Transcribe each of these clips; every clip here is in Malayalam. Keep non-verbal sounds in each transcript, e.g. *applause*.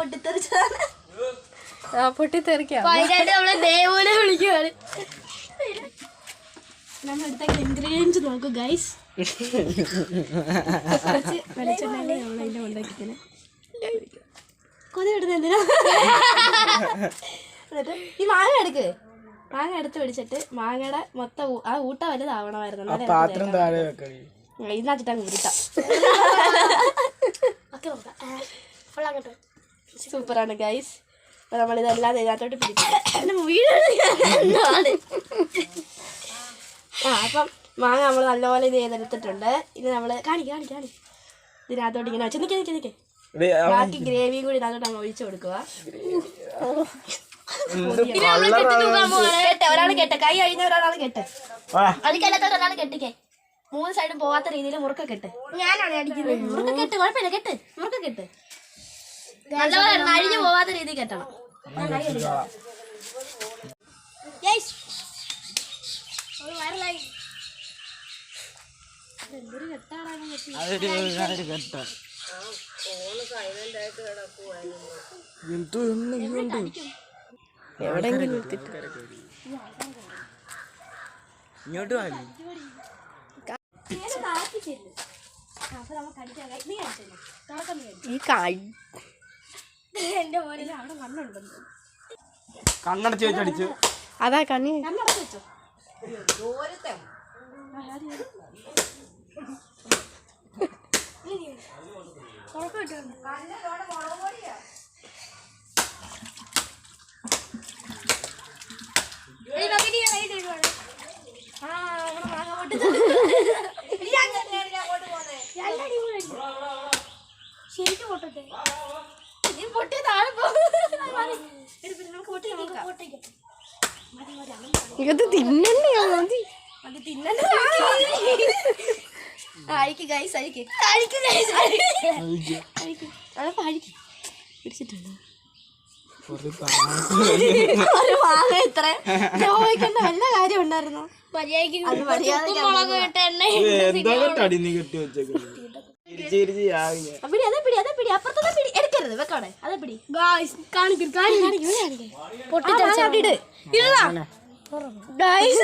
പൊട്ടിത്തെറിച്ചതാണ്. ആ പൊട്ടിത്തെറിക്കാം. അതിനായിട്ട് നമ്മളെ ദേവനെ വിളിക്കുകയാണ് നമ്മൾ എടുത്ത ഇൻഗ്രീഡിയൻസ് നോക്കൂ ഗൈസ് കുറച്ച് വെളിച്ചെണ്ണ നമ്മൾ അതിന്റെ ഉണ്ടാക്കിത്തിന് കൊതി വിടുന്ന എന്തിനാ? എന്നിട്ട് ഈ മാങ്ങ എടുക്ക്. മാങ്ങ എടുത്ത് പിടിച്ചിട്ട് മാങ്ങയുടെ മൊത്തം ഊ- ആ ഊട്ട വലുതാവണമായിരുന്നു. എന്നാലേ പാത്രം താഴെ വെക്കണി. ഇതിനകത്തിട്ട് അങ്ങ് ഉരുട്ടാം. സൂപ്പറാണ് ഗൈസ് അപ്പൊ നമ്മളിതെല്ലാം ഇതിനകത്തോട്ട് പിടിക്കും വീടാണ് ആ അപ്പം മാങ്ങ നമ്മൾ നല്ലപോലെ ഇത് ചെയ്തെടുത്തിട്ടുണ്ട്. ഇത് നമ്മൾ കാണിക്ക കാണിക്ക കാണി ഇതിനകത്തോട്ട് ഇങ്ങനെ വെച്ച് നിൽക്കി നിൽക്കി നിൽക്കി ബാക്കി ഗ്രേവിയും കൂടി ഇതിനകത്തോട്ട് നമ്മൾ ഒഴിച്ചു കൊടുക്കുക. ഒരാൾ കെട്ടെ കൈ കഴിഞ്ഞ ഒരാളാണ് കെട്ടെ. അടിക്കല്ലാത്ത ഒരാൾ കെട്ടിക്കേ. മൂന്ന് സൈഡും പോവാത്ത രീതിയിൽ മുറുക്ക കെട്ട്. ഞാനാണ് അടിക്കുന്നത്. മുറുക്ക കെട്ട് കുഴപ്പമില്ല കെട്ട്. മുറുക്ക കെട്ട്. നല്ലപോലെ അഴിഞ്ഞു പോവാത്ത രീതിയിൽ കെട്ടണം. കൈ. എന്തോ എവിടെങ്കിലും ഇങ്ങോട്ട്. വാങ്ങി ഈ കായ് എന്റെ മോനെ. അവിടെ മണ്ണുണ്ടെന്ന് കണ്ണടച്ച് വെച്ചടിച്ചു. അതാ കണ്ണി. കണ്ണടച്ച് വെച്ചോ. ശരിക്കും പൊട്ടട്ടെ. നീ പൊട്ടി താഴെ ഇത് തിന്നണ്ടേ മതി അത് തിന്നണ്ട അഴിക്ക് ഗൈസ് അഴിക്ക്. അഴിക്ക് ഗൈസ് അഴിക്ക്. അതൊക്കെ അഴിക്ക്. പിടിച്ചിട്ടുണ്ട്? ഒരു മാങ്ങ ഇത്ര ചോദിക്കേണ്ട വല്ല കാര്യം ഉണ്ടായിരുന്നോ? അത് പിടി അതേ പിടി അതേ പിടി. അപ്പുറത്തെ പിടി. എടുക്കരുത് വെക്കോടെ. അതേ പിടി. കാണിക്കും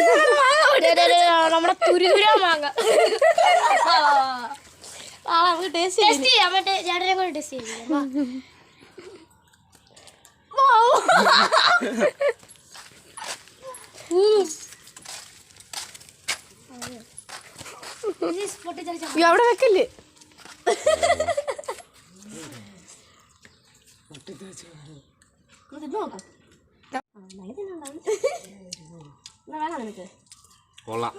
*laughs* നമ്മുടെ തുരുതുരാ മാങ്ങ. *laughs* ആ നമുക്ക് ടേസ്റ്റ് ചെയ്യാം. മറ്റേ ചേട്ടനെ കൊണ്ട് ടേസ്റ്റ് ചെയ്യാം. *laughs* ഈ അവിടെ വെക്കല്ലേ ഇത് നോക്കാം. കൊള്ളാം.